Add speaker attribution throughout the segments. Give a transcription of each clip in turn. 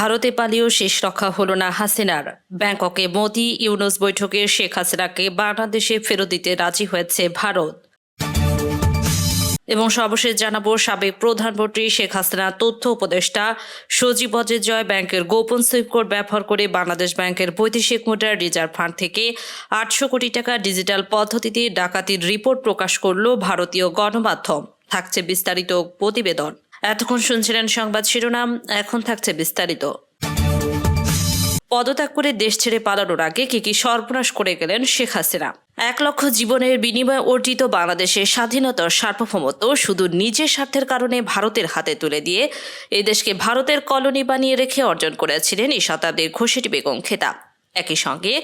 Speaker 1: ভারতে পালিয়েও শেষ রক্ষা হলো না হাসিনার। ব্যাংককে মোদি ইউনুস বৈঠকে শেখ হাসিনাকে বাংলাদেশে ফেরত দিতে রাজি হয়েছে ভারত। এবং সর্বশেষ জানাব, সাবেক প্রধানমন্ত্রী শেখ হাসিনা তথ্য উপদেষ্টা সজীব জয় ব্যাংকের গোপন সুইপ কোড ব্যবহার করে বাংলাদেশ ব্যাংকের বৈদেশিক মুদ্রার রিজার্ভ ফান্ড থেকে আটশো কোটি টাকা ডিজিটাল পদ্ধতিতে ডাকাতির রিপোর্ট প্রকাশ করল ভারতীয় গণমাধ্যম। থাকছে বিস্তারিত প্রতিবেদন। এতক্ষণ শুনছিলেন সংবাদ শিরোনাম, এখন থাকছে বিস্তারিত। পদত্যাগ করে দেশ ছেড়ে পালানোর আগে কি কি সর্বনাশ করে গেলেন শেখ হাসিনা? এক লক্ষ জীবনের বিনিময়ে অর্জিত বাংলাদেশের স্বাধীনতার সার্বভৌমত্ব শুধু নিজের স্বার্থের কারণে ভারতের হাতে তুলে দিয়ে এই দেশকে ভারতের কলোনি বানিয়ে রেখে অর্জন করেছিলেন এই শতাব্দীর ঘোষেটি বেগম খেতাব একই সঙ্গে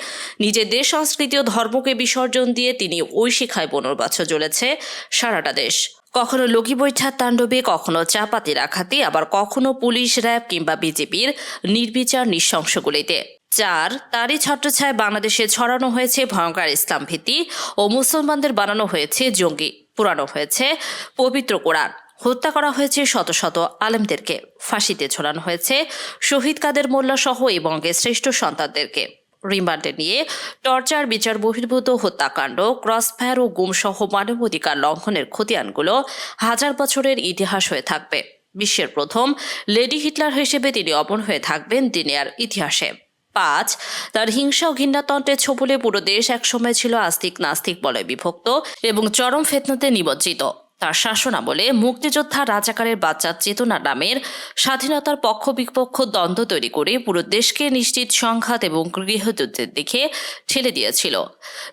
Speaker 1: নিজের দেশ, সংস্কৃতি ও ধর্মকে বিসর্জন দিয়ে তিনি ওই শিখায় পুনর্বাচ্য চলেছে সারাটা দেশ। কখনো লগি বৈঠার তাণ্ডবে কখনো চাপাতি রাখাতে, আবার কখনো পুলিশ, র্যাব কিংবা বিজেপির নির্বিচার নৃশংসগুলিতে। চার, তারই ছত্রছায় বাংলাদেশে ছড়ানো হয়েছে ভয়ঙ্কর ইসলাম ভীতি ও মুসলমানদের বানানো হয়েছে জঙ্গি, পুরানো হয়েছে পবিত্র কোরআন। হত্যা করা হয়েছে শত শত আলেমদেরকে। ফাঁসিতে ঝোলানো হয়েছে শহীদ কাদের মোল্লা সহ এবং শ্রেষ্ঠ সন্তানদেরকে। রিমান্ডে নিয়ে টর্চার, বিচার, বহির্ভূত হত্যাকাণ্ড, ক্রসফায়ার ও গুমসহ মানবাধিকার লঙ্ঘনের খতিয়ানগুলো হাজার বছরের ইতিহাস হয়ে থাকবে। বিশ্বের প্রথম লেডি হিটলার হিসেবে তিনি অমর হয়ে থাকবেন দুনিয়ার ইতিহাসে। পাঁচ, তার হিংসা ও ঘৃণাতন্ত্রে ছোপলে পুরো দেশ একসময় ছিল আস্তিক নাস্তিক বলে বিভক্ত এবং চরম ফেতনাতে নিমজ্জিত। তার শাসনামলে মুক্তিযোদ্ধা রাজাকারের বাচ্চার চেতনা নামের স্বাধীনতার পক্ষ বিপক্ষ দ্বন্দ্ব তৈরি করে পুরো দেশকে নিশ্চিত সংঘাত এবং গৃহযুদ্ধের দিকে ঠেলে দিয়েছিল।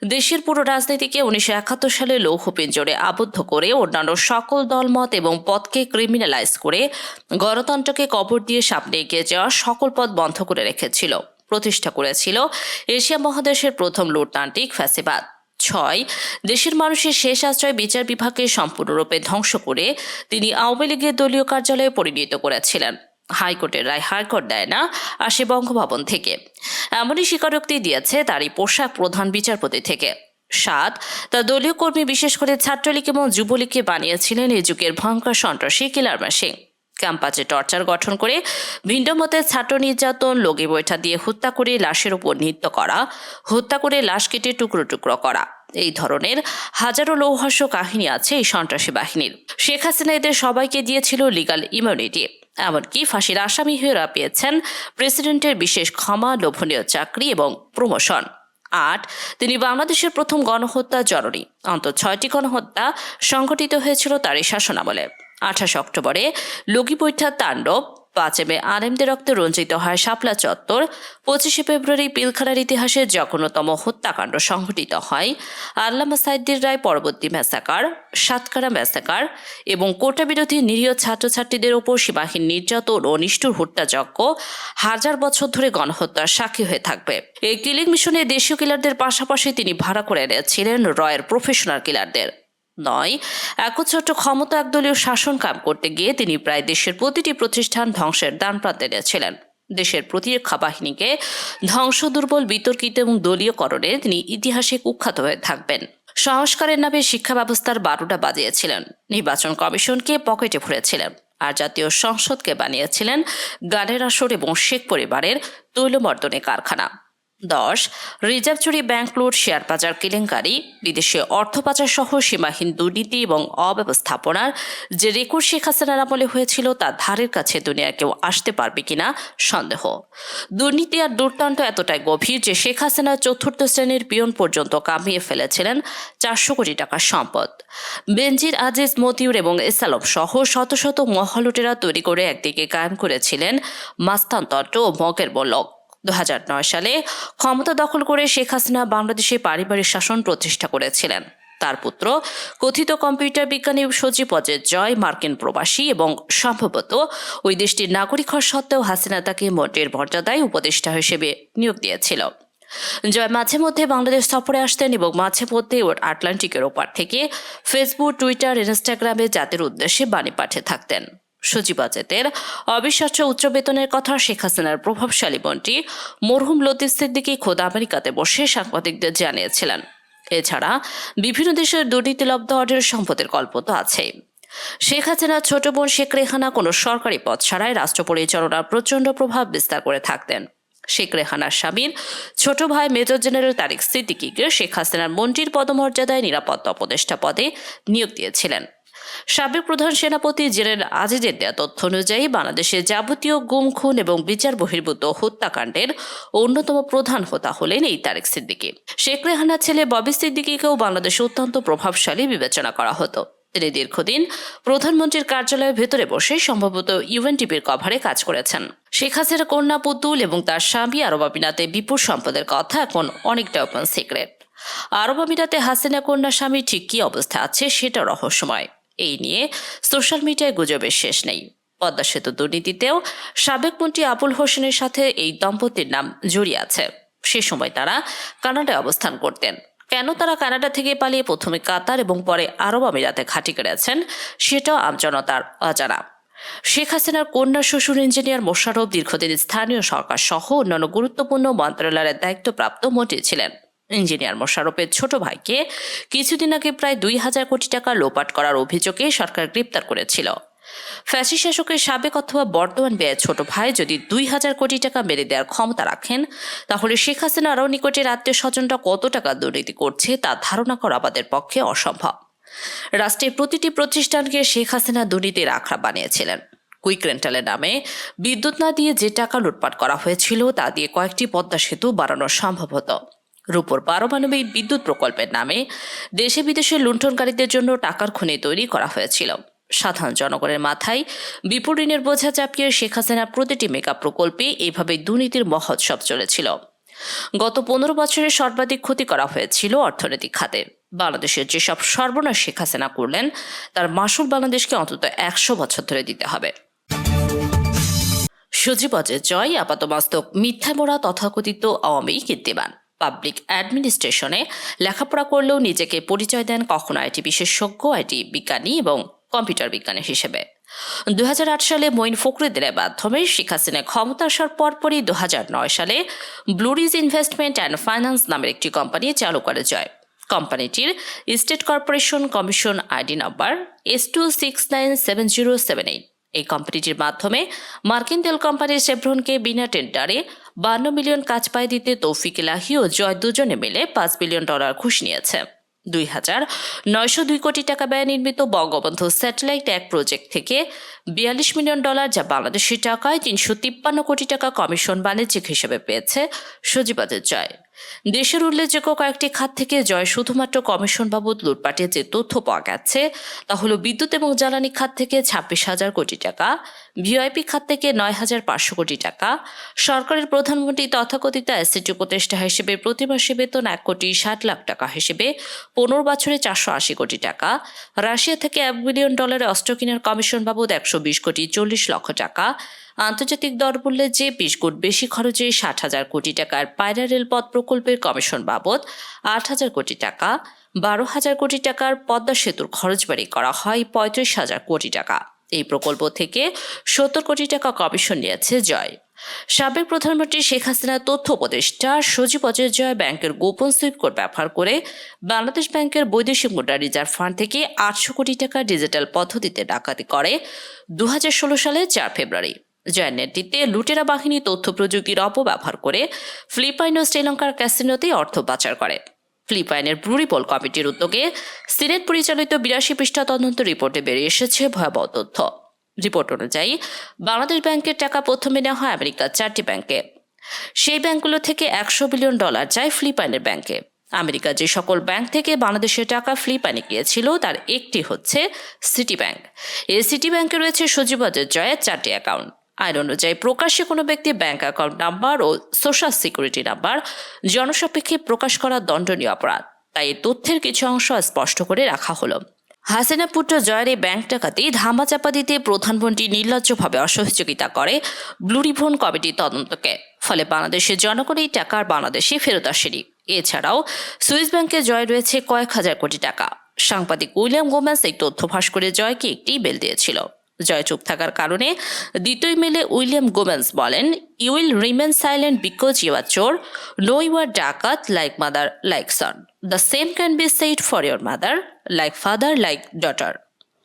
Speaker 1: দেশের পুরো রাজনীতিকে উনিশশো একাত্তর সালে লৌহ পিঞ্জরে আবদ্ধ করে অন্যান্য সকল দলমত এবং পথকে ক্রিমিনালাইজ করে গণতন্ত্রকে কবর দিয়ে সামনে এগিয়ে যাওয়া সকল পথ বন্ধ করে রেখেছিল। প্রতিষ্ঠা করেছিল এশিয়া মহাদেশের প্রথম লুটতান্ত্রিক ফ্যাসিবাদ। ছয়, দেশের মানুষের শেষ আশ্রয় বিচার বিভাগকে সম্পূর্ণরূপে ধ্বংস করে তিনি আওয়ামী লীগের দলীয় কার্যালয়ে পরিণত করেছিলেন। হাইকোর্টের রায় হাইকোর্ট দেয় না, আসে বঙ্গভবন থেকে। এমনই স্বীকারোক্তি দিয়েছে তারই পোশাক প্রধান বিচারপতি থেকে। সাত তার দলীয় কর্মী বিশেষ করে ছাত্রলীগ এবং যুবলীগকে বানিয়েছিলেন এই যুগের ভয়ঙ্কর সন্ত্রাসী কিলারমা সিং ক্যাম্পাসে টর্চার গঠন করে ভিন্ন মতে ছাত্র নির্যাতন, লগি বৈঠা দিয়ে হত্যা করে লাশের উপর নৃত্য করা, হত্যা করে লাশ কেটে টুকরো টুকরো করা। এই ধরনের হাজারো লৌহাস্য কাহিনী আছে এই সন্ত্রাসী বাহিনীর। শেখ হাসিনা এদের সবাইকে দিয়েছিল লিগাল ইমিউনিটি এমনকি ফাঁসির আসামি হয়ে পেয়েছেন প্রেসিডেন্টের বিশেষ ক্ষমা, লোভনীয় চাকরি এবং প্রমোশন। আট, তিনি বাংলাদেশের প্রথম গণহত্যা জননী। অন্তত ছয়টি গণহত্যা সংঘটিত হয়েছিল তারই শাসনামলে। আঠাশ অক্টোবরে লগি বৈঠার তাণ্ডব পাঁচে মে আলেমদের রক্তে রঞ্জিত হয় শাপলা চত্বর, পঁচিশে ফেব্রুয়ারি পিলখানার ইতিহাসে জঘন্যতম হত্যাকাণ্ড সংঘটিত হয়। আল্লামা সাইদ্দির রায় পরবর্তী ম্যাসাকার, সাতকারা ম্যাসাকার এবং কোটা বিরোধী নিরীহ ছাত্রছাত্রীদের ওপর সীমাহীন নির্যাতন ও নিষ্ঠুর হত্যাযজ্ঞ হাজার বছর ধরে গণহত্যার সাক্ষী হয়ে থাকবে। এই কিলিং মিশনে দেশীয় কিলারদের পাশাপাশি তিনি ভাড়া করে এনেছিলেন রয়ের প্রফেশনাল কিলারদের। নয়। একচ্ছত্র ক্ষমতা একদলীয় শাসন কাম করতে গিয়ে তিনি প্রায় দেশের প্রতিটি প্রতিষ্ঠান ধ্বংসের দান প্রান্তে এনেছিলেন দেশের প্রতিরক্ষা বাহিনীকে ধ্বংস দুর্বল বিতর্কিত এবং দলীয়করণে তিনি ইতিহাসে কুখ্যাত হয়ে থাকবেন। সংস্কারের নামে শিক্ষা ব্যবস্থার বারোটা বাজিয়েছিলেন। নির্বাচন কমিশনকে পকেটে ভরেছিলেন আর জাতীয় সংসদকে বানিয়েছিলেন গানের আসর এবং শেখ পরিবারের তৈলমর্দনে কারখানা। দশ, রিজার্ভ চুরি ব্যাংক লুট শেয়ার বাজার কেলেঙ্কারি, বিদেশে অর্থ পাচার সহ সীমাহীন দুর্নীতি এবং অব্যবস্থাপনার যে রেকর্ড শেখ হাসিনার আমলে হয়েছিল তা ধারের কাছে দুনিয়া কেউ আসতে পারবে কিনা সন্দেহ। দুর্নীতি আর দুর্দান্ত এতটাই গভীর যে শেখ হাসিনা চতুর্থ শ্রেণির পিয়ন পর্যন্ত কামিয়ে ফেলেছিলেন চারশো কোটি টাকার সম্পদ। বেনজির, আজিজ, মতিউর এবং ইসালম সহ শত শত মহলুটেরা তৈরি করে একদিকে কায়েম করেছিলেন মাস্তানতন্ত্র ও মগের বলক দু হাজার নয় সালে ক্ষমতা দখল করে শেখ হাসিনা বাংলাদেশে পারিবারিক শাসন প্রতিষ্ঠা করেছিলেন। তার পুত্র, কথিত কম্পিউটার বিজ্ঞানী সজীব অজের জয় মার্কিন প্রবাসী এবং সম্ভবত ওই দেশটির নাগরিক হওয়া সত্ত্বেও হাসিনা তাকে মন্ত্রীর মর্যাদায় উপদেষ্টা হিসেবে নিয়োগ দিয়েছিল। জয় মাঝে মধ্যে বাংলাদেশ সফরে আসতেন এবং মাঝে মধ্যে ওর আটলান্টিকের ওপার থেকে ফেসবুক, টুইটার, ইনস্টাগ্রামে জাতির উদ্দেশ্যে বাণী পাঠিয়ে থাকতেন। সচিবাজেতের অবিশ্বাস্য উচ্চ বেতনের কথা শেখ হাসিনার প্রভাবশালী মন্ত্রী মরহুম লতিফ সিদ্দিকী খোদ আমেরিকাতে বসে সাংবাদিকদের জানিয়েছিলেন। এছাড়া বিভিন্ন দেশের দুর্নীতিলব্ধ অর্ডের সম্পদের গল্প তো আছেই। শেখ হাসিনার ছোট বোন শেখ রেহানা কোনো সরকারি পদ ছাড়াই রাষ্ট্র পরিচালনার প্রচণ্ড প্রভাব বিস্তার করে থাকতেন। শেখ রেহানার স্বামীর ছোট ভাই মেজর জেনারেল তারিক সিদ্দিকিকে শেখ হাসিনার মন্ত্রীর পদমর্যাদায় নিরাপত্তা উপদেষ্টা পদে নিয়োগ দিয়েছিলেন। সাবেক প্রধান সেনাপতি জেনারেল আজিজের দেয়া তথ্য অনুযায়ী বাংলাদেশে যাবতীয় গুম, খুন এবং বিচার বহির্ভূত হত্যাকাণ্ডের অন্যতম প্রধান হোতা হলেন এই তারেক সিদ্দিকি। শেখ রেহানার ছেলে ববি সিদ্দিকিকেও বাংলাদেশে অত্যন্ত প্রভাবশালী বিবেচনা করা হতো। তিনি দীর্ঘদিন প্রধানমন্ত্রীর কার্যালয়ের ভেতরে বসে সম্ভবত ইউএনটিপির কভারে কাজ করেছেন। শেখ হাসিনার কন্যা পুতুল এবং তার স্বামী আরব আমিরাতে বিপুল সম্পদের কথা এখন অনেকটা ওপেন সিক্রেট আরব আমিরাতে হাসিনা কন্যা স্বামী ঠিক কী অবস্থা আছে সেটা রহস্যময়। এই নিয়ে সোশ্যাল মিডিয়ায় গুজবের শেষ নেই। পদ্মা সেতু দুর্নীতিতেও সাবেক মন্ত্রী আবুল হোসেনের সাথে এই দম্পতির নাম জড়িয়ে আছে। সে সময় তারা কানাডায় অবস্থান করতেন। কেন তারা কানাডা থেকে পালিয়ে প্রথমে কাতার এবং পরে আরব আমিরাতে ঘাঁটি কেড়েছেন সেটাও আমজনতার অজানা। শেখ হাসিনার কন্যা শ্বশুর ইঞ্জিনিয়ার মোশারফ দীর্ঘদিন স্থানীয় সরকার সহ অন্যান্য গুরুত্বপূর্ণ মন্ত্রণালয়ের দায়িত্বপ্রাপ্ত মন্ত্রী ছিলেন। ইঞ্জিনিয়ার মোশারফের ছোট ভাইকে কিছুদিন আগে প্রায় দুই হাজার কোটি টাকা লোপাট করার অভিযোগে সরকার গ্রেপ্তার করেছিল। ফ্যাসি শাসকের সাবেক অথবা বর্তমান ব্যয়ের ছোট ভাই যদি দুই হাজার কোটি টাকা মেরে দেওয়ার ক্ষমতা রাখেন, তাহলে শেখ হাসিনা আরও নিকটের আত্মীয় স্বজনরা কত টাকা দুর্নীতি করছে তা ধারণা করা আমাদের পক্ষে অসম্ভব। রাষ্ট্রের প্রতিটি প্রতিষ্ঠানকে শেখ হাসিনা দুর্নীতির আখড়া বানিয়েছিলেন। কুইক রেন্টালের নামে বিদ্যুৎ না দিয়ে যে টাকা লুটপাট করা হয়েছিল তা দিয়ে কয়েকটি পদ্মা সেতু বাড়ানো সম্ভব হতো। রূপর পারমাণবিক বিদ্যুৎ প্রকল্পের নামে দেশে বিদেশে লুণ্ঠনকারীদের জন্য টাকার খনি তৈরি করা হয়েছিল। সাধারণ জনগণের মাথায় বিপুল ঋণের বোঝা চাপিয়ে শেখ হাসিনার প্রতিটি মেগা প্রকল্পে এইভাবে দুর্নীতির মহোৎসব চলেছিল। গত পনেরো বছরে সর্বাধিক ক্ষতি করা হয়েছিল অর্থনৈতিক খাতে। বাংলাদেশের যেসব সর্বনাশ শেখ হাসিনা করলেন, তার মাসুল বাংলাদেশকে অন্তত একশো বছর ধরে দিতে হবে। সজীবজের জয় আপাতবাস্তব মিথ্যা মোড়া তথাকথিত আওয়ামী কীর্তিমান। পাবলিক অ্যাডমিনিস্ট্রেশনে লেখাপড়া করলেও নিজেকে পরিচয় দেন কখনো আইটি বিশেষজ্ঞ, আইটি বিজ্ঞানী এবং কম্পিউটার বিজ্ঞানী হিসেবে। দু হাজার আট সালে মঈন ফখরুদ্দিনের মাধ্যমে শেখ হাসিনা ক্ষমতা আসার পরপরই দু হাজার নয় সালে ব্লুরিজ ইনভেস্টমেন্ট অ্যান্ড ফাইন্যান্স নামের একটি কোম্পানি চালু করা যায় কোম্পানিটির state corporation commission ID number S two six nine seven zero seven eight এই কোম্পানিটির মাধ্যমে মার্কিন তেল কোম্পানি সেভ্রনকে বিনা টেন্ডারে বান্ন মিলিয়ন কাজ পাই দিতে তৌফিক ইলাহি ও জয় দুজনে মিলে পাঁচ বিলিয়ন ডলার ঘুষ নিয়েছে। দুই হাজার নয়শো দুই কোটি টাকা ব্যয় নির্মিত বঙ্গবন্ধু স্যাটেলাইট এক প্রজেক্ট থেকে বিয়াল্লিশ মিলিয়ন ডলার যা বাংলাদেশের টাকায় তিনশো তিপ্পান্ন কোটি টাকা কমিশন বাণিজ্যিক হিসেবে পেয়েছে সজীবাদের জয়। দেশের উল্লেখযোগ্য কয়েকটি খাত থেকে জয় শুধুমাত্র কমিশন বাবদ লুটপাটের যে তথ্য পাওয়া গেছে, তা হলো বিদ্যুৎ এবং জ্বালানি খাত থেকে ছাব্বিশ হাজার কোটি টাকা, ভিআইপি খাত থেকে নয় হাজার পাঁচশো কোটি টাকা, সরকারের প্রধানমন্ত্রী তথাকথিত এসিটি উপদেষ্টা হিসেবে প্রতি মাসে বেতন এক কোটি ষাট লাখ টাকা হিসেবে পনেরো বছরে চারশো আশি কোটি টাকা, রাশিয়া থেকে এক বিলিয়ন ডলারের অস্ত্র কেনার কমিশন বাবদ একশো বিশ কোটি চল্লিশ লক্ষ টাকা আন্তর্জাতিক দর বললে যে বিশ গুণ বেশি খরচে ষাট হাজার কোটি টাকার পায়রা রেলপথ প্রকল্পের কমিশন বাবদ আট হাজার কোটি টাকা, বারো হাজার কোটি টাকার পদ্মা সেতুর খরচ বাড়ি করা হয় পঁয়ত্রিশ হাজার কোটি টাকা। এই প্রকল্প থেকে সত্তর কোটি টাকা কমিশন নিয়েছে জয়। সাবেক প্রধানমন্ত্রী শেখ হাসিনার তথ্য উপদেষ্টা সজীব অজয় জয় ব্যাংকের গোপন সুইপ কোড ব্যবহার করে বাংলাদেশ ব্যাংকের বৈদেশিক মুদ্রা রিজার্ভ ফান্ড থেকে আটশো কোটি টাকা ডিজিটাল পদ্ধতিতে ডাকাতি করে দু হাজার ষোলো সালে চার ফেব্রুয়ারি। জয়ের নেতৃত্বে লুটেরা বাহিনী তথ্য প্রযুক্তির অপব্যবহার করে ফিলিপাইন ও শ্রীলঙ্কার ক্যাসিনোতে অর্থ পাচার করে। ফিলিপাইনের ব্লুরিপোল কমিটির উদ্যোগে সিনেট পরিচালিত বিরাশি পৃষ্ঠা তদন্ত রিপোর্টে বেরিয়ে এসেছে ভয়াবহ তথ্য। রিপোর্ট অনুযায়ী বাংলাদেশ ব্যাংকের টাকা প্রথমে নেওয়া হয় আমেরিকার চারটি ব্যাংকে। সেই ব্যাংকগুলো থেকে একশো বিলিয়ন ডলার যায় ফিলিপাইনের ব্যাংকে। আমেরিকা যে সকল ব্যাংক থেকে বাংলাদেশের টাকা ফিলিপাইনে গিয়েছিল, তার একটি হচ্ছে সিটি ব্যাংক। এই সিটি ব্যাংকে রয়েছে সজীবাজের জয়ের চারটি অ্যাকাউন্ট। আইন অনুযায়ী প্রকাশ্যে কোনো ব্যক্তি ব্যাংক অ্যাকাউন্ট নাম্বার ও সোশ্যাল সিকিউরিটি নাম্বার জনসাপেক্ষে প্রকাশ করা দণ্ডনীয় অপরাধ। তাই তথ্যের কিছু অংশ স্পষ্ট করে রাখা হলো। হাসিনা পুত্র জয়ের এই ব্যাংক ডাকাতি ধামাচাপা দিতে প্রধানমন্ত্রী নির্লজ্জভাবে অসহযোগিতা করে ব্লুরিভন কমিটির তদন্তকে। ফলে বাংলাদেশের জনগণ এই টাকার বাংলাদেশে ফেরত আসেনি। এছাড়াও সুইস ব্যাংকে জয় রয়েছে কয়েক হাজার কোটি টাকা। সাংবাদিক উইলিয়াম গোমেন্স এই তথ্য ফাঁস করে জয়কে একটি বেল দিয়েছিল। জয় চুপ থাকার কারণে। দ্বিতীয় মেলে উইলিয়াম গোমেন্স বলেন you will remain silent because you are চোর। নো ইউ আর ডাকাত like mother like son the same can be said for your mother like father like daughter